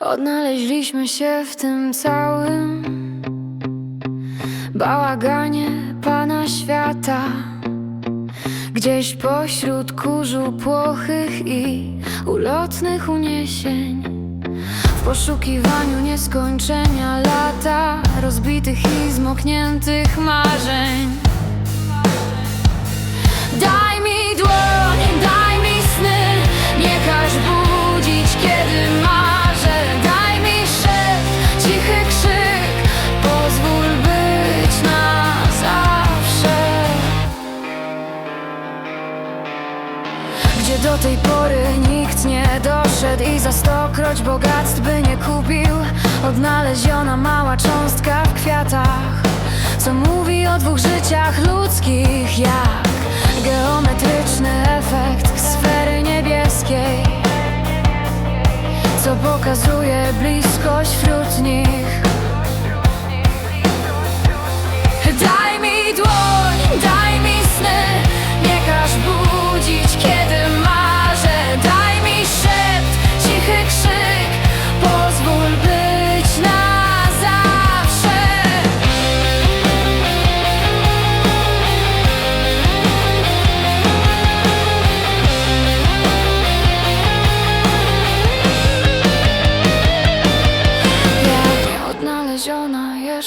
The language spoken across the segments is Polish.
Odnaleźliśmy się w tym całym bałaganie pana świata. Gdzieś pośród kurzu płochych i ulotnych uniesień. W poszukiwaniu nieskończenia lata, rozbitych i zmokniętych marzeń. Daj mi Gdzie do tej pory nikt nie doszedł i za stokroć bogactw by nie kupił Odnaleziona mała cząstka w kwiatach. Co mówi o dwóch życiach ludzkich jak Geometryczny efekt sfery niebieskiej. Co pokazuje bliskość wśród nich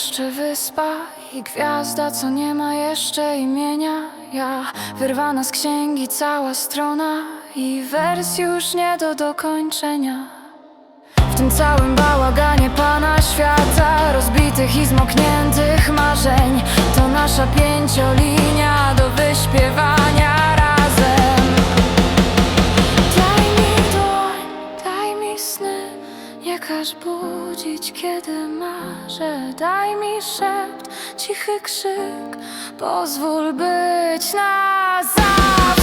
jeszcze wyspa i gwiazda, co nie ma jeszcze imienia. Ja wyrwana z księgi cała strona i wers już nie do dokończenia. W tym całym bałaganie pana świata, rozbitych i zmokniętych marzeń, to nasza pięciolinia do wyśpiewania każ budzić, kiedy marzę. Daj mi szept, cichy krzyk, pozwól być na zawsze.